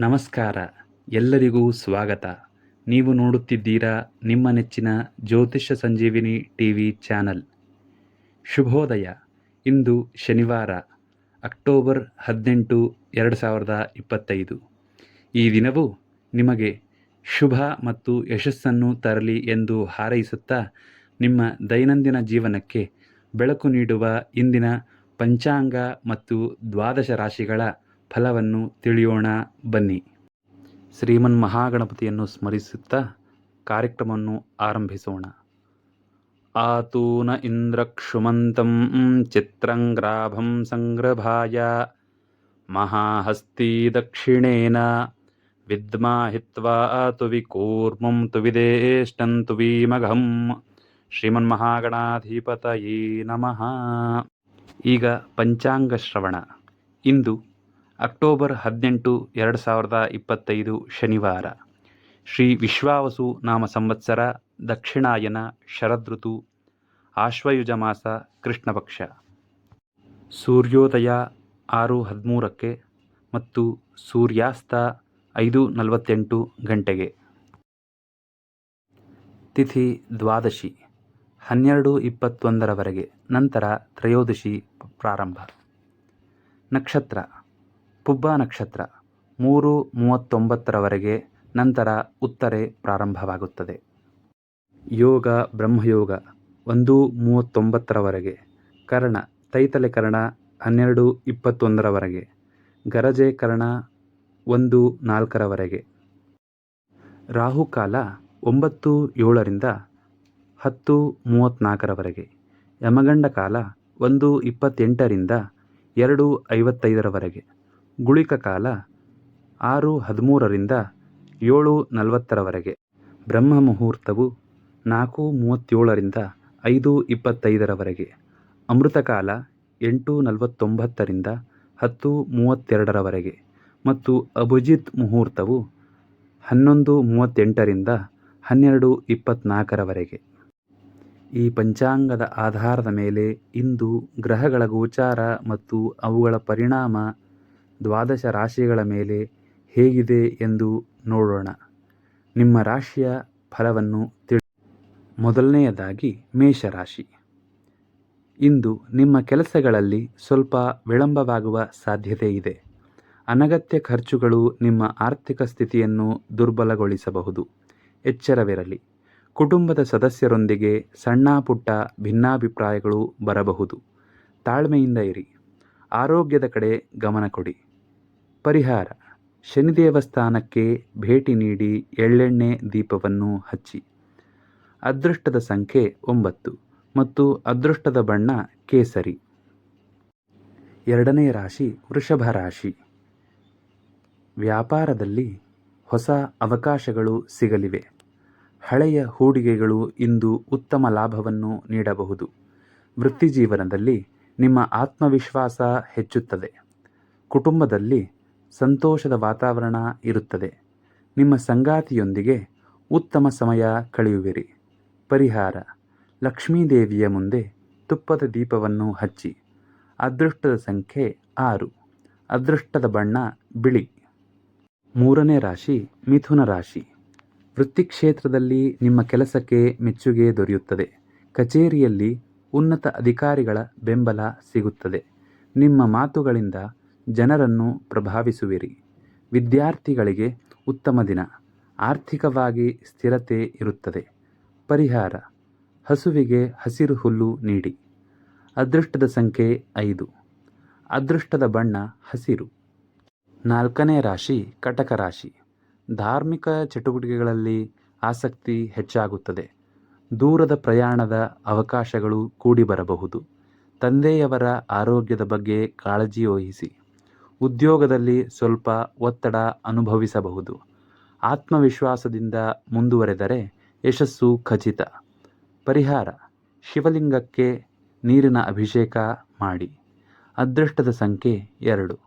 ನಮಸ್ಕಾರ. ಎಲ್ಲರಿಗೂ ಸ್ವಾಗತ. ನೀವು ನೋಡುತ್ತಿದ್ದೀರಾ ನಿಮ್ಮ ನೆಚ್ಚಿನ ಜ್ಯೋತಿಷ್ಯ ಸಂಜೀವಿನಿ ಟಿ ವಿ ಚಾನಲ್. ಶುಭೋದಯ. ಇಂದು ಶನಿವಾರ, ಅಕ್ಟೋಬರ್ ಹದಿನೆಂಟು, ಎರಡು ಸಾವಿರದ ಇಪ್ಪತ್ತೈದು. ಈ ದಿನವು ನಿಮಗೆ ಶುಭ ಮತ್ತು ಯಶಸ್ಸನ್ನು ತರಲಿ ಎಂದು ಹಾರೈಸುತ್ತಾ ನಿಮ್ಮ ದೈನಂದಿನ ಜೀವನಕ್ಕೆ ಬೆಳಕು ನೀಡುವ ಇಂದಿನ ಪಂಚಾಂಗ ಮತ್ತು ದ್ವಾದಶ ರಾಶಿಗಳ ಫಲವನ್ನು ತಿಳಿಯೋಣ, ಬನ್ನಿ. ಶ್ರೀಮನ್ ಮಹಾಗಣಪತಿಯನ್ನು ಸ್ಮರಿಸುತ್ತಾ ಕಾರ್ಯಕ್ರಮವನ್ನು ಆರಂಭಿಸೋಣ. ಆತೂನ ಇಂದ್ರಕ್ಷುಮಂತಂ ಚಿತ್ರಂಗ್ರಾಭಂ ಸಂಗ್ರಭಾಯ. ಮಹಾಹಸ್ತಿ ದಕ್ಷಿಣೇನ ವಿದ್ಮಾಹಿತ್ವಾ ತು ವಿಕೂರ್ಮಂ ತು ವಿದೇಷ್ಟಂ ತು ಶ್ರೀಮನ್ಮಹಾಗಣಾಧಿಪತಯೇ ನಮಃ. ಈಗ ಪಂಚಾಂಗ ಶ್ರವಣ. ಇಂದು ಅಕ್ಟೋಬರ್ ಹದಿನೆಂಟು, ಎರಡು ಸಾವಿರದ ಇಪ್ಪತ್ತೈದು ಶನಿವಾರ. ಶ್ರೀ ವಿಶ್ವಾವಸು ನಾಮ ಸಂವತ್ಸರ, ದಕ್ಷಿಣಾಯನ ಶರದೃತು ಆಶ್ವಯುಜ ಮಾಸ, ಕೃಷ್ಣಪಕ್ಷ. ಸೂರ್ಯೋದಯ ಆರು ಹದಿಮೂರಕ್ಕೆ ಮತ್ತು ಸೂರ್ಯಾಸ್ತ ಐದು ನಲವತ್ತೆಂಟು ಗಂಟೆಗೆ. ತಿಥಿ ದ್ವಾದಶಿ, ಹನ್ನೆರಡು ಇಪ್ಪತ್ತೊಂದರವರೆಗೆ, ನಂತರ ತ್ರಯೋದಶಿ ಪ್ರಾರಂಭ. ನಕ್ಷತ್ರ ಪುಬ್ಬ ನಕ್ಷತ್ರ ಮೂರು ಮೂವತ್ತೊಂಬತ್ತರವರೆಗೆ ನಂತರ ಉತ್ತರೆ ಪ್ರಾರಂಭವಾಗುತ್ತದೆ. ಯೋಗ, ಬ್ರಹ್ಮಯೋಗ ಒಂದು ಮೂವತ್ತೊಂಬತ್ತರವರೆಗೆ, ಕರ್ಣ ತೈತಲೆ ಕರ್ಣ ಹನ್ನೆರಡು ಇಪ್ಪತ್ತೊಂದರವರೆಗೆ, ಗರಜೆ ಕರ್ಣ ಒಂದು ನಾಲ್ಕರವರೆಗೆ. ರಾಹುಕಾಲ ಒಂಬತ್ತು ಏಳರಿಂದ ಹತ್ತು ಮೂವತ್ತ್ನಾಲ್ಕರವರೆಗೆ ಯಮಗಂಡ ಕಾಲ ಒಂದು ಇಪ್ಪತ್ತೆಂಟರಿಂದ ಎರಡು ಐವತ್ತೈದರವರೆಗೆ. ಗುಳಿಕ ಕಾಲ ಆರು ಹದಿಮೂರರಿಂದ ಏಳು ನಲವತ್ತರವರೆಗೆ. ಬ್ರಹ್ಮ ಮುಹೂರ್ತವು ನಾಲ್ಕು ಮೂವತ್ತೇಳರಿಂದ ಐದು ಇಪ್ಪತ್ತೈದರವರೆಗೆ. ಅಮೃತಕಾಲ ಎಂಟು ನಲವತ್ತೊಂಬತ್ತರಿಂದ ಹತ್ತು ಮೂವತ್ತೆರಡರವರೆಗೆ ಮತ್ತು ಅಭಿಜಿತ್ ಮುಹೂರ್ತವು ಹನ್ನೊಂದು ಮೂವತ್ತೆಂಟರಿಂದ ಹನ್ನೆರಡು ಇಪ್ಪತ್ತ್ನಾಲ್ಕರವರೆಗೆ ಈ ಪಂಚಾಂಗದ ಆಧಾರದ ಮೇಲೆ ಇಂದು ಗ್ರಹಗಳ ಗೋಚಾರ ಮತ್ತು ಅವುಗಳ ಪರಿಣಾಮ ದ್ವಾದಶ ರಾಶಿಗಳ ಮೇಲೆ ಹೇಗಿದೆ ಎಂದು ನೋಡೋಣ. ನಿಮ್ಮ ರಾಶಿಯ ಫಲವನ್ನು ತಿಳಿ. ಮೊದಲನೆಯದಾಗಿ ಮೇಷರಾಶಿ ಇಂದು ನಿಮ್ಮ ಕೆಲಸಗಳಲ್ಲಿ ಸ್ವಲ್ಪ ವಿಳಂಬವಾಗುವ ಸಾಧ್ಯತೆ ಇದೆ. ಅನಗತ್ಯ ಖರ್ಚುಗಳು ನಿಮ್ಮ ಆರ್ಥಿಕ ಸ್ಥಿತಿಯನ್ನು ದುರ್ಬಲಗೊಳಿಸಬಹುದು. ಎಚ್ಚರವಿರಲಿ. ಕುಟುಂಬದ ಸದಸ್ಯರೊಂದಿಗೆ ಸಣ್ಣ ಪುಟ್ಟ ಭಿನ್ನಾಭಿಪ್ರಾಯಗಳು ಬರಬಹುದು. ತಾಳ್ಮೆಯಿಂದ ಇರಿ. ಆರೋಗ್ಯದ ಕಡೆ ಗಮನ ಕೊಡಿ. ಪರಿಹಾರ. ಶನಿ ದೇವಸ್ಥಾನಕ್ಕೆ ಭೇಟಿ ನೀಡಿ ಎಳ್ಳೆಣ್ಣೆ ದೀಪವನ್ನು ಹಚ್ಚಿ. ಅದೃಷ್ಟದ ಸಂಖ್ಯೆ ಒಂಬತ್ತು ಮತ್ತು ಅದೃಷ್ಟದ ಬಣ್ಣ ಕೇಸರಿ. ಎರಡನೇ ರಾಶಿ ವೃಷಭ ರಾಶಿ. ವ್ಯಾಪಾರದಲ್ಲಿ ಹೊಸ ಅವಕಾಶಗಳು ಸಿಗಲಿವೆ. ಹಳೆಯ ಹೂಡಿಕೆಗಳು ಇಂದು ಉತ್ತಮ ಲಾಭವನ್ನು ನೀಡಬಹುದು. ವೃತ್ತಿಜೀವನದಲ್ಲಿ ನಿಮ್ಮ ಆತ್ಮವಿಶ್ವಾಸ ಹೆಚ್ಚುತ್ತದೆ. ಕುಟುಂಬದಲ್ಲಿ ಸಂತೋಷದ ವಾತಾವರಣ ಇರುತ್ತದೆ. ನಿಮ್ಮ ಸಂಗಾತಿಯೊಂದಿಗೆ ಉತ್ತಮ ಸಮಯ ಕಳೆಯುವಿರಿ. ಪರಿಹಾರ. ಲಕ್ಷ್ಮೀದೇವಿಯ ಮುಂದೆ ತುಪ್ಪದ ದೀಪವನ್ನು ಹಚ್ಚಿ. ಅದೃಷ್ಟದ ಸಂಖ್ಯೆ ಆರು. ಅದೃಷ್ಟದ ಬಣ್ಣ ಬಿಳಿ. ಮೂರನೇ ರಾಶಿ ಮಿಥುನ ರಾಶಿ. ವೃತ್ತಿ ಕ್ಷೇತ್ರದಲ್ಲಿ ನಿಮ್ಮ ಕೆಲಸಕ್ಕೆ ಮೆಚ್ಚುಗೆ ದೊರೆಯುತ್ತದೆ. ಕಚೇರಿಯಲ್ಲಿ ಉನ್ನತ ಅಧಿಕಾರಿಗಳ ಬೆಂಬಲ ಸಿಗುತ್ತದೆ. ನಿಮ್ಮ ಮಾತುಗಳಿಂದ ಜನರನ್ನು ಪ್ರಭಾವಿಸುವಿರಿ. ವಿದ್ಯಾರ್ಥಿಗಳಿಗೆ ಉತ್ತಮ ದಿನ. ಆರ್ಥಿಕವಾಗಿ ಸ್ಥಿರತೆ ಇರುತ್ತದೆ. ಪರಿಹಾರ. ಹಸುವಿಗೆ ಹಸಿರು ಹುಲ್ಲು ನೀಡಿ. ಅದೃಷ್ಟದ ಸಂಖ್ಯೆ ಐದು. ಅದೃಷ್ಟದ ಬಣ್ಣ ಹಸಿರು. ನಾಲ್ಕನೇ ರಾಶಿ ಕಟಕ ರಾಶಿ. ಧಾರ್ಮಿಕ ಚಟುವಟಿಕೆಗಳಲ್ಲಿ ಆಸಕ್ತಿ ಹೆಚ್ಚಾಗುತ್ತದೆ. ದೂರದ ಪ್ರಯಾಣದ ಅವಕಾಶಗಳು ಕೂಡಿಬರಬಹುದು. ತಂದೆಯವರ ಆರೋಗ್ಯದ ಬಗ್ಗೆ ಕಾಳಜಿ ವಹಿಸಿ. ಉದ್ಯೋಗದಲ್ಲಿ ಸ್ವಲ್ಪ ಒತ್ತಡ ಅನುಭವಿಸಬಹುದು. ಆತ್ಮವಿಶ್ವಾಸದಿಂದ ಮುಂದುವರೆದರೆ ಯಶಸ್ಸು ಖಚಿತ. ಪರಿಹಾರ, ಶಿವಲಿಂಗಕ್ಕೆ ನೀರಿನ ಅಭಿಷೇಕ ಮಾಡಿ. ಅದೃಷ್ಟದ ಸಂಖ್ಯೆ ಎರಡು.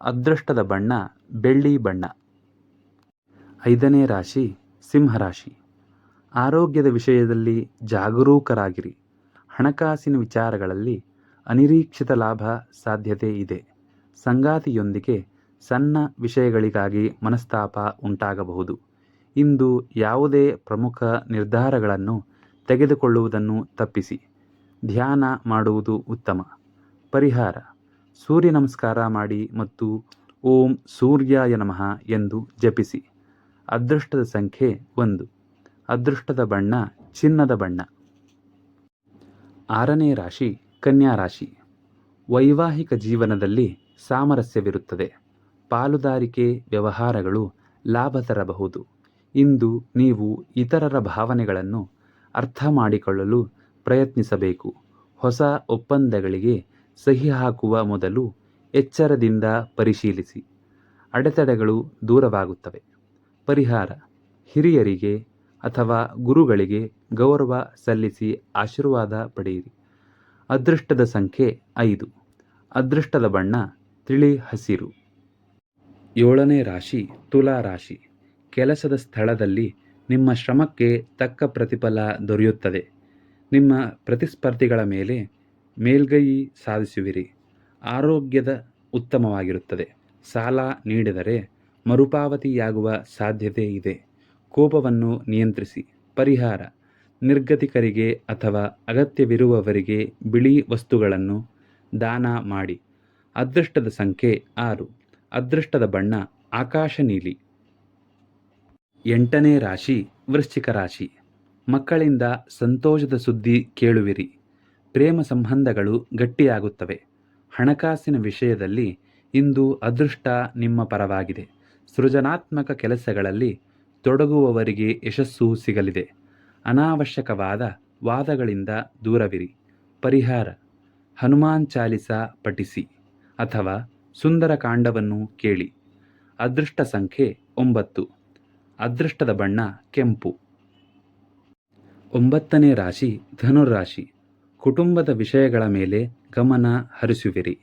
ಅದೃಷ್ಟದ ಬಣ್ಣ, ಬೆಳ್ಳಿ ಬಣ್ಣ. ಐದನೇ ರಾಶಿ ಸಿಂಹರಾಶಿ ಆರೋಗ್ಯದ ವಿಷಯದಲ್ಲಿ ಜಾಗರೂಕರಾಗಿರಿ. ಹಣಕಾಸಿನ ವಿಚಾರಗಳಲ್ಲಿ ಅನಿರೀಕ್ಷಿತ ಲಾಭ ಸಾಧ್ಯತೆ ಇದೆ. ಸಂಗಾತಿಯೊಂದಿಗೆ ಸಣ್ಣ ವಿಷಯಗಳಿಗಾಗಿ ಮನಸ್ತಾಪ ಉಂಟಾಗಬಹುದು. ಇಂದು ಯಾವುದೇ ಪ್ರಮುಖ ನಿರ್ಧಾರಗಳನ್ನು ತೆಗೆದುಕೊಳ್ಳುವುದನ್ನು ತಪ್ಪಿಸಿ. ಧ್ಯಾನ ಮಾಡುವುದು ಉತ್ತಮ. ಪರಿಹಾರ. ಸೂರ್ಯ ನಮಸ್ಕಾರ ಮಾಡಿ ಮತ್ತು ಓಂ ಸೂರ್ಯಾಯ ನಮಃ ಎಂದು ಜಪಿಸಿ. ಅದೃಷ್ಟದ ಸಂಖ್ಯೆ ಒಂದು. ಅದೃಷ್ಟದ ಬಣ್ಣ ಚಿನ್ನದ ಬಣ್ಣ. ಆರನೇ ರಾಶಿ, ಕನ್ಯಾ ರಾಶಿ. ವೈವಾಹಿಕ ಜೀವನದಲ್ಲಿ ಸಾಮರಸ್ಯವಿರುತ್ತದೆ. ಪಾಲುದಾರಿಕೆ ವ್ಯವಹಾರಗಳು ಲಾಭ ತರಬಹುದು. ಇಂದು ನೀವು ಇತರರ ಭಾವನೆಗಳನ್ನು ಅರ್ಥ ಮಾಡಿಕೊಳ್ಳಲು ಪ್ರಯತ್ನಿಸಬೇಕು. ಹೊಸ ಒಪ್ಪಂದಗಳಿಗೆ ಸಹಿ ಹಾಕುವ ಮೊದಲು ಎಚ್ಚರದಿಂದ ಪರಿಶೀಲಿಸಿ. ಅಡೆತಡೆಗಳು ದೂರವಾಗುತ್ತವೆ. ಪರಿಹಾರ, ಹಿರಿಯರಿಗೆ ಅಥವಾ ಗುರುಗಳಿಗೆ ಗೌರವ ಸಲ್ಲಿಸಿ ಆಶೀರ್ವಾದ ಪಡೆಯಿರಿ. ಅದೃಷ್ಟದ ಸಂಖ್ಯೆ ಐದು. ಅದೃಷ್ಟದ ಬಣ್ಣ ತಿಳಿ ಹಸಿರು. ಏಳನೇ ರಾಶಿ, ತುಲಾ ರಾಶಿ. ಕೆಲಸದ ಸ್ಥಳದಲ್ಲಿ ನಿಮ್ಮ ಶ್ರಮಕ್ಕೆ ತಕ್ಕ ಪ್ರತಿಫಲ ದೊರೆಯುತ್ತದೆ. ನಿಮ್ಮ ಪ್ರತಿಸ್ಪರ್ಧಿಗಳ ಮೇಲೆ ಮೇಲ್ಗೈ ಸಾಧಿಸುವಿರಿ. ಆರೋಗ್ಯದ ಉತ್ತಮವಾಗಿರುತ್ತದೆ. ಸಾಲ ನೀಡಿದರೆ ಮರುಪಾವತಿಯಾಗುವ ಸಾಧ್ಯತೆ ಇದೆ. ಕೋಪವನ್ನು ನಿಯಂತ್ರಿಸಿ. ಪರಿಹಾರ. ನಿರ್ಗತಿಕರಿಗೆ ಅಥವಾ ಅಗತ್ಯವಿರುವವರಿಗೆ ಬಿಳಿ ವಸ್ತುಗಳನ್ನು ದಾನ ಮಾಡಿ. ಅದೃಷ್ಟದ ಸಂಖ್ಯೆ ಆರು. ಅದೃಷ್ಟದ ಬಣ್ಣ ಆಕಾಶ ನೀಲಿ. ಎಂಟನೇ ರಾಶಿ ವೃಶ್ಚಿಕ ರಾಶಿ. ಮಕ್ಕಳಿಂದ ಸಂತೋಷದ ಸುದ್ದಿ ಕೇಳುವಿರಿ. ಪ್ರೇಮ ಸಂಬಂಧಗಳು ಗಟ್ಟಿಯಾಗುತ್ತವೆ. ಹಣಕಾಸಿನ ವಿಷಯದಲ್ಲಿ ಇಂದು ಅದೃಷ್ಟ ನಿಮ್ಮ ಪರವಾಗಿದೆ. ಸೃಜನಾತ್ಮಕ ಕೆಲಸಗಳಲ್ಲಿ ತೊಡಗುವವರಿಗೆ ಯಶಸ್ಸು ಸಿಗಲಿದೆ. ಅನಾವಶ್ಯಕವಾದ ವಾದಗಳಿಂದ ದೂರವಿರಿ. ಪರಿಹಾರ. ಹನುಮಾನ್ ಚಾಲಿಸ ಪಠಿಸಿ. ಅಥವಾ ಸುಂದರ ಕಾಂಡವನ್ನು ಕೇಳಿ. ಅದೃಷ್ಟ ಸಂಖ್ಯೆ ಒಂಬತ್ತು. ಅದೃಷ್ಟದ ಬಣ್ಣ ಕೆಂಪು. ಒಂಬತ್ತನೇ ರಾಶಿ ಧನುರಾಶಿ ಕುಟುಂಬದ ವಿಷಯಗಳ ಮೇಲೆ ಗಮನ ಹರಿಸುವಿರಿ.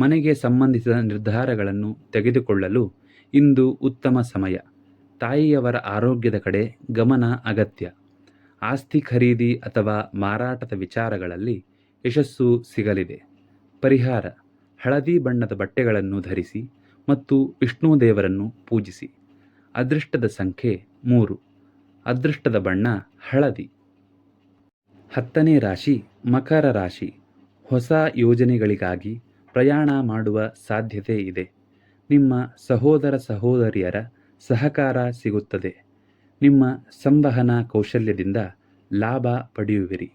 ಮನೆಗೆ ಸಂಬಂಧಿಸಿದ ನಿರ್ಧಾರಗಳನ್ನು ತೆಗೆದುಕೊಳ್ಳಲು ಇಂದು ಉತ್ತಮ ಸಮಯ. ತಾಯಿಯವರ ಆರೋಗ್ಯದ ಕಡೆ ಗಮನ ಅಗತ್ಯ. ಆಸ್ತಿ ಖರೀದಿ ಅಥವಾ ಮಾರಾಟದ ವಿಚಾರಗಳಲ್ಲಿ ಯಶಸ್ಸು ಸಿಗಲಿದೆ. ಪರಿಹಾರ. ಹಳದಿ ಬಣ್ಣದ ಬಟ್ಟೆಗಳನ್ನು ಧರಿಸಿ ಮತ್ತು ವಿಷ್ಣು ದೇವರನ್ನು ಪೂಜಿಸಿ. ಅದೃಷ್ಟದ ಸಂಖ್ಯೆ ಮೂರು. ಅದೃಷ್ಟದ ಬಣ್ಣ ಹಳದಿ. ಹತ್ತನೇ ರಾಶಿ ಮಕರ ರಾಶಿ. ಹೊಸ ಯೋಜನೆಗಳಿಗಾಗಿ ಪ್ರಯಾಣ ಮಾಡುವ ಸಾಧ್ಯತೆ ಇದೆ. ನಿಮ್ಮ ಸಹೋದರ ಸಹೋದರಿಯರ ಸಹಕಾರ ಸಿಗುತ್ತದೆ. ನಿಮ್ಮ ಸಂವಹನ ಕೌಶಲ್ಯದಿಂದ ಲಾಭ ಪಡೆಯುವಿರಿ.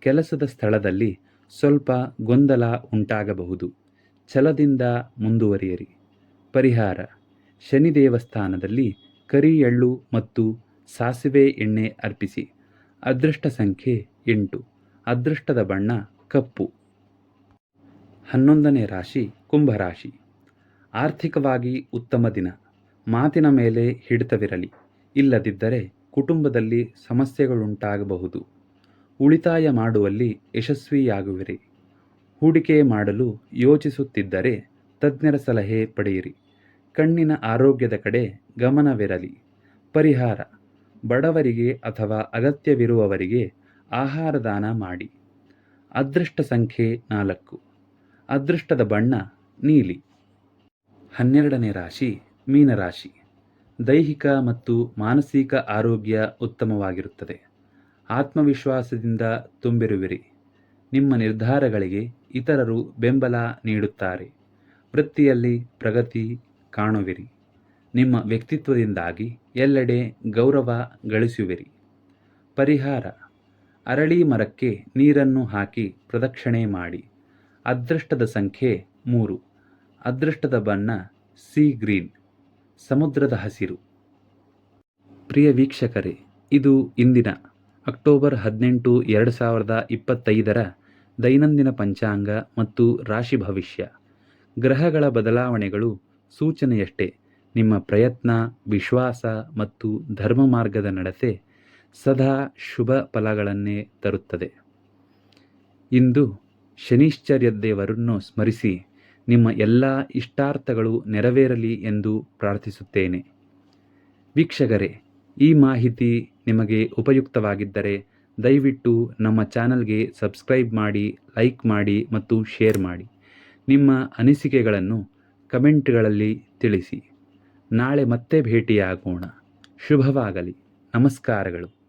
ಕೆಲಸದ ಸ್ಥಳದಲ್ಲಿ ಸ್ವಲ್ಪ ಗೊಂದಲ ಉಂಟಾಗಬಹುದು. ಛಲದಿಂದ ಮುಂದುವರಿಯಿರಿ. ಪರಿಹಾರ. ಶನಿ ದೇವಸ್ಥಾನದಲ್ಲಿ ಕರಿ ಎಳ್ಳು ಮತ್ತು ಸಾಸಿವೆ ಎಣ್ಣೆ ಅರ್ಪಿಸಿ. ಅದೃಷ್ಟ ಸಂಖ್ಯೆ ಎಂಟು. ಅದೃಷ್ಟದ ಬಣ್ಣ ಕಪ್ಪು. ಹನ್ನೊಂದನೇ ರಾಶಿ, ಕುಂಭರಾಶಿ. ಆರ್ಥಿಕವಾಗಿ ಉತ್ತಮ ದಿನ. ಮಾತಿನ ಮೇಲೆ ಹಿಡಿತವಿರಲಿ. ಇಲ್ಲದಿದ್ದರೆ ಕುಟುಂಬದಲ್ಲಿ ಸಮಸ್ಯೆಗಳುಂಟಾಗಬಹುದು. ಉಳಿತಾಯ ಮಾಡುವಲ್ಲಿ ಯಶಸ್ವಿಯಾಗುವಿರಿ. ಹೂಡಿಕೆ ಮಾಡಲು ಯೋಚಿಸುತ್ತಿದ್ದರೆ ತಜ್ಞರ ಸಲಹೆ ಪಡೆಯಿರಿ. ಕಣ್ಣಿನ ಆರೋಗ್ಯದ ಕಡೆ ಗಮನವಿರಲಿ. ಪರಿಹಾರ, ಬಡವರಿಗೆ ಅಥವಾ ಅಗತ್ಯವಿರುವವರಿಗೆ ಆಹಾರ ದಾನ ಮಾಡಿ. ಅದೃಷ್ಟ ಸಂಖ್ಯೆ ನಾಲ್ಕು. ಅದೃಷ್ಟದ ಬಣ್ಣ ನೀಲಿ. ಹನ್ನೆರಡನೇ ರಾಶಿ, ಮೀನರಾಶಿ. ದೈಹಿಕ ಮತ್ತು ಮಾನಸಿಕ ಆರೋಗ್ಯ ಉತ್ತಮವಾಗಿರುತ್ತದೆ. ಆತ್ಮವಿಶ್ವಾಸದಿಂದ ತುಂಬಿರುವಿರಿ. ನಿಮ್ಮ ನಿರ್ಧಾರಗಳಿಗೆ ಇತರರು ಬೆಂಬಲ ನೀಡುತ್ತಾರೆ. ವೃತ್ತಿಯಲ್ಲಿ ಪ್ರಗತಿ ಕಾಣುವಿರಿ. ನಿಮ್ಮ ವ್ಯಕ್ತಿತ್ವದಿಂದಾಗಿ ಎಲ್ಲೆಡೆ ಗೌರವ ಗಳಿಸುವಿರಿ. ಪರಿಹಾರ. ಅರಳಿ ಮರಕ್ಕೆ ನೀರನ್ನು ಹಾಕಿ ಪ್ರದಕ್ಷಿಣೆ ಮಾಡಿ. ಅದೃಷ್ಟದ ಸಂಖ್ಯೆ ಮೂರು. ಅದೃಷ್ಟದ ಬಣ್ಣ ಸಿ ಗ್ರೀನ್. ಸಮುದ್ರದ ಹಸಿರು. ಪ್ರಿಯ ವೀಕ್ಷಕರೇ, ಇದು ಇಂದಿನ ಅಕ್ಟೋಬರ್ ಹದಿನೆಂಟು, ಎರಡು ಸಾವಿರದ ಇಪ್ಪತ್ತೈದರ ದೈನಂದಿನ ಪಂಚಾಂಗ ಮತ್ತು ರಾಶಿ ಭವಿಷ್ಯ. ಗ್ರಹಗಳ ಬದಲಾವಣೆಗಳು ಸೂಚನೆಯಷ್ಟೇ. ನಿಮ್ಮ ಪ್ರಯತ್ನ, ವಿಶ್ವಾಸ ಮತ್ತು ಧರ್ಮ ಮಾರ್ಗದ ನಡತೆ ಸದಾ ಶುಭ ಫಲಗಳನ್ನೇ ತರುತ್ತದೆ. ಇಂದು ಶನಿಶ್ಚರ್ಯ ದೇವರನ್ನು ಸ್ಮರಿಸಿ ನಿಮ್ಮ ಎಲ್ಲ ಇಷ್ಟಾರ್ಥಗಳು ನೆರವೇರಲಿ ಎಂದು ಪ್ರಾರ್ಥಿಸುತ್ತೇನೆ. ವೀಕ್ಷಕರೇ, ಈ ಮಾಹಿತಿ ನಿಮಗೆ ಉಪಯುಕ್ತವಾಗಿದ್ದರೆ ದಯವಿಟ್ಟು ನಮ್ಮ ಚಾನಲ್ಗೆ ಸಬ್ಸ್ಕ್ರೈಬ್ ಮಾಡಿ, ಲೈಕ್ ಮಾಡಿ ಮತ್ತು ಶೇರ್ ಮಾಡಿ. ನಿಮ್ಮ ಅನಿಸಿಕೆಗಳನ್ನು ಕಮೆಂಟ್ಗಳಲ್ಲಿ ತಿಳಿಸಿ. ನಾಳೆ ಮತ್ತೆ ಭೇಟಿಯಾಗೋಣ. ಶುಭವಾಗಲಿ. ನಮಸ್ಕಾರಗಳು.